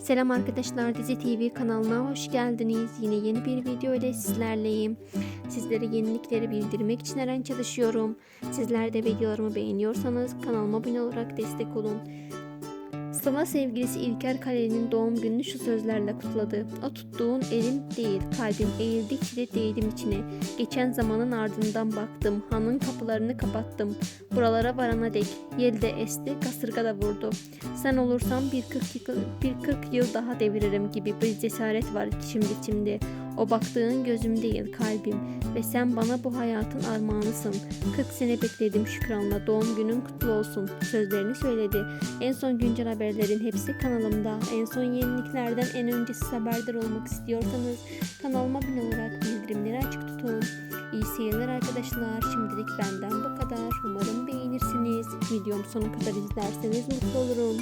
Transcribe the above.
Selam arkadaşlar Dizi TV kanalına hoş geldiniz. Yine yeni bir video ile sizlerleyim. Sizlere yenilikleri bildirmek için her an çalışıyorum. Sizler de videolarımı beğeniyorsanız kanalıma abone olarak destek olun. Sıla sevgilisi İlker Kaleli'nin doğum gününü şu sözlerle kutladı. O tuttuğun elim değil, kalbim eğildikçe de değdim içine. Geçen zamanın ardından baktım, hanın kapılarını kapattım. Buralara varana dek, yel de esti, kasırga da vurdu. Sen olursan bir 40 yıl, bir 40 yıl daha deviririm gibi bir cesaret var şimdi içimde. O baktığın gözüm değil kalbim ve sen bana bu hayatın armağanısın. 40 sene bekledim şükranla doğum günün kutlu olsun sözlerini söyledi. En son güncel haberlerin hepsi kanalımda. En son yeniliklerden en önce siz haberdar olmak istiyorsanız kanalıma abone olarak bildirimleri açık tutun. İyi seyirler arkadaşlar. Şimdilik benden bu kadar. Umarım beğenirsiniz. Videomu sonuna kadar izlerseniz mutlu olurum.